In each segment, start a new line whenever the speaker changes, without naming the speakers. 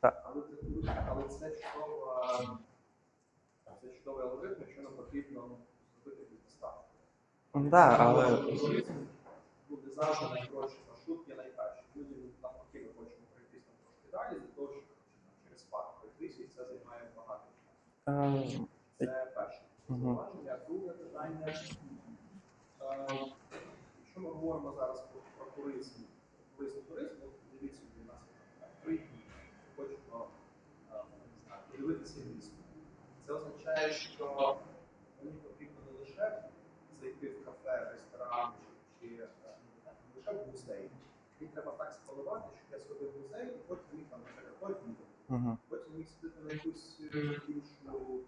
Так.
Але це, але чудова, це чудовий алгоритм, якщо нам потрібно зробити підставку.
Да, але
Алгоритм буде завжди найкоротший маршрут є найкращий. Люди навпаки ми хочемо пройтись там трошки далі, для того, щоб через парк пройтись, і це займає багато часу.
е,
Це перше зауваження. Друге питання. Е, Якщо ми говоримо зараз про туризм, туризм, туризм, от дивіться, у нас є три дні. Ми Хочемо е, не подивитися. Це означає, що мені потрібно не лише зайти в кафе, ресторан чи, е, не лише в музей. Мені треба так спланувати, щоб я сходив в музей і потім міг там наприклад, потім міг сидіти на якусь е, іншу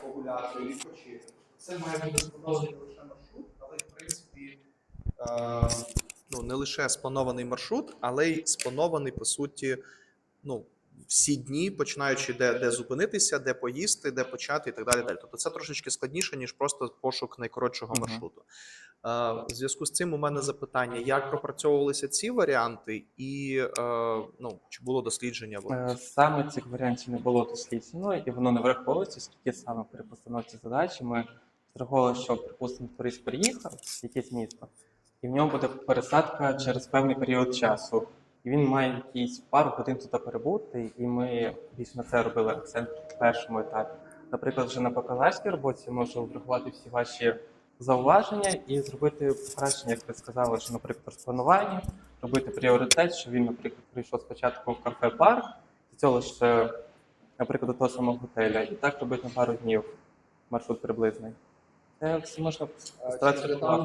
погуляти, відпочити. Це має бути спланований не лише маршрут, але в принципі. Е, ну, не лише спланований маршрут, але й спланований, по суті, ну, всі дні, починаючи де, де зупинитися, де поїсти, де почати і так далі. далі. Тобто це трошечки складніше, ніж просто пошук найкоротшого маршруту. Е, в зв'язку з цим у мене запитання: як пропрацьовувалися ці варіанти, і е, ну, чи було дослідження?
Е, Саме цих варіантів не було досліджено, і воно не враховується, скільки саме при постановці задачі ми зраховували, що, припустимо, турист приїхав в якесь місто, і в нього буде пересадка через певний період часу. І він має якісь пару годин тут перебути, і ми більш на це робили акцент в першому етапі. Наприклад, вже на бакалаврській роботі можу врахувати всі ваші зауваження і зробити покращення, як ви сказали, що, наприклад, розпланування, робити пріоритет, що він, наприклад, прийшов спочатку в кафе парк, з цього ще, наприклад, до того самого готеля, і так робити на пару днів маршрут приблизний. Це все можна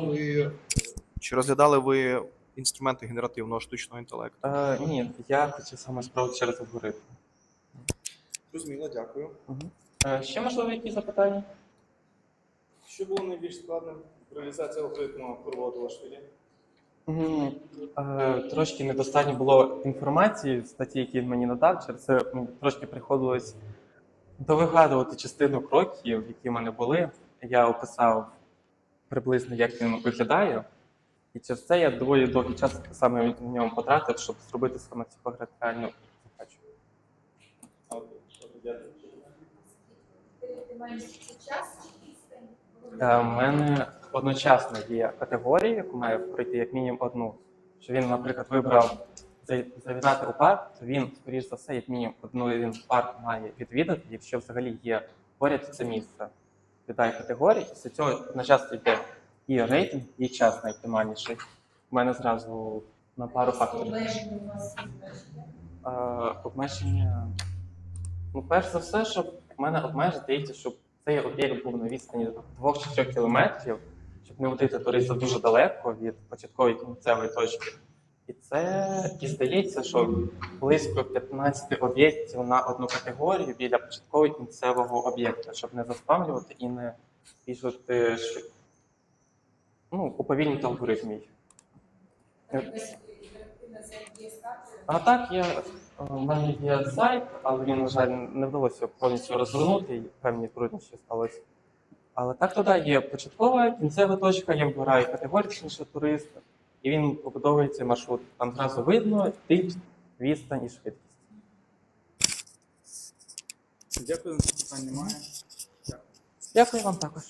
ви, чи розглядали ви інструменти генеративного штучного інтелекту?
Е, ні, я хотів саме спробувати через алгоритм.
Зрозуміло, дякую.
Е, ще можливо які запитання?
Що було найбільш складним в реалізації алгоритму переводу Лашвілі?
Мгм. Е, Трошки недостатньо було інформації в статті, які він мені надав. Через це трошки приходилось довигадувати частину кроків, які в мене були. Я описав приблизно, як він виглядає. І через це я доволі довгий час саме на ньому потратив, щоб зробити саме цю реальну задачу.
Відстань?
Е, У мене одночасно є категорії, яку має пройти як мінімум одну. Що він, наприклад, вибрав за- завітати у парк, то він, скоріш за все, як мінімум одну він парк має відвідати, якщо взагалі є поряд це місце. Віддає категорії, після цього одночасно йде і рейтинг, і час найоптимальніший. У мене зразу на пару факторів.
Обмеження у вас?
Е, обмеження. Ну, перш за все, щоб в мене обмежити, щоб цей об'єкт був на відстані 2-4 кілометрів, щоб не водити туриста дуже далеко від початкової кінцевої точки. І це і здається, що близько 15 об'єктів на одну категорію біля початкового кінцевого об'єкта, щоб не заспамлювати і не збільшувати ну, уповільнити алгоритм їх.
Якась інтерактивна сайт є з картою?
А так, я, у мене є сайт, але він, на жаль, не вдалося повністю розгорнути, і певні труднощі сталося. Але так туди є початкова, кінцева точка, я вибираю категорію точніше туриста, і він побудовується маршрут. Там зразу видно тип, відстань і швидкість.
Дякую, питань немає.
Дякую вам також.